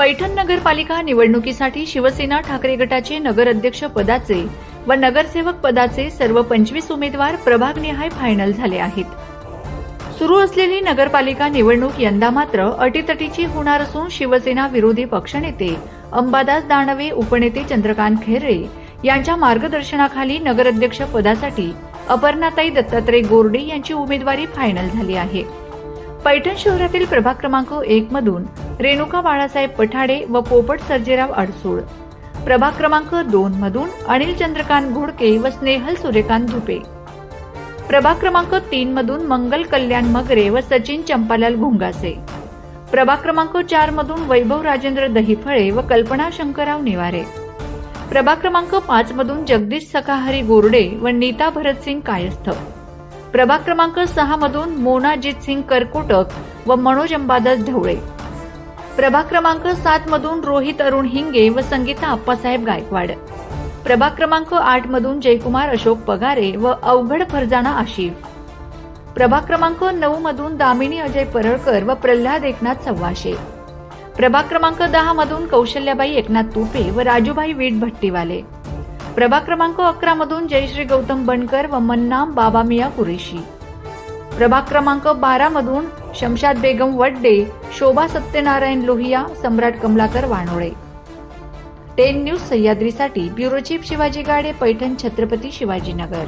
पैठण नगरपालिका निवडणुकीसाठी शिवसेना ठाकरे गटाचे नगराध्यक्ष पदाचे व नगरसेवक पदाचे सर्व पंचवीस उमेदवार प्रभागनिहाय फायनल झाले आहेत. सुरू असलेली नगरपालिका निवडणूक यंदा मात्र अटीतटीची होणार असून शिवसेना विरोधी पक्षनेते अंबादास दानवे उपनेते चंद्रकांत खैरे यांच्या मार्गदर्शनाखाली नगराध्यक्ष पदासाठी अपर्णाताई दत्तात्रय गोरडे यांची उमेदवारी फायनल झाली आहे. पैठण शहरातील प्रभाग क्रमांक एक मधून रेणुका बाळासाहेब पठाडे व पोपट सर्जेराव अडसूळ. प्रभाग क्रमांक दोन मधून अनिल चंद्रकांत घोडके व स्नेहल सूर्यकांत धुपे. प्रभाग क्रमांक तीन मधून मंगल कल्याण मगरे व सचिन चंपालाल घुंगासे. प्रभाग क्रमांक चार मधून वैभव राजेंद्र दहिफळे व कल्पना शंकरराव निवारे. प्रभाग क्रमांक पाच मधून जगदीश सखाहरी गोरडे व नीता भरतसिंग कायस्थ. प्रभाग क्रमांक सहा मधून मोनाजित सिंग करकोटक व मनोज अंबादास ढवळे. प्रभाग क्रमांक सात मधून रोहित अरुण हिंगे व संगीता आप्पासाहेब गायकवाड. प्रभाग क्रमांक आठ मधून जयकुमार अशोक पगारे व अवघड फरजाना आशिफ. प्रभाग क्रमांक नऊ मधून दामिनी अजय परळकर व प्रल्हाद एकनाथ सव्वाशे. प्रभाग क्रमांक दहा मधून कौशल्याबाई एकनाथ तुपे व राजूभाई वीट भट्टीवाले. प्रभाग क्रमांक अकरा मधून जयश्री गौतम बनकर व मन्नाम बाबा मिया कुरेशी. प्रभाग क्रमांक बारा मधून शमशाद बेगम वड्डे शोभा सत्यनारायण लोहिया सम्राट कमलाकर वानोळे. टेन न्यूज सह्याद्रीसाठी ब्युरो चीफ शिवाजी गाडे पैठण छत्रपती शिवाजीनगर.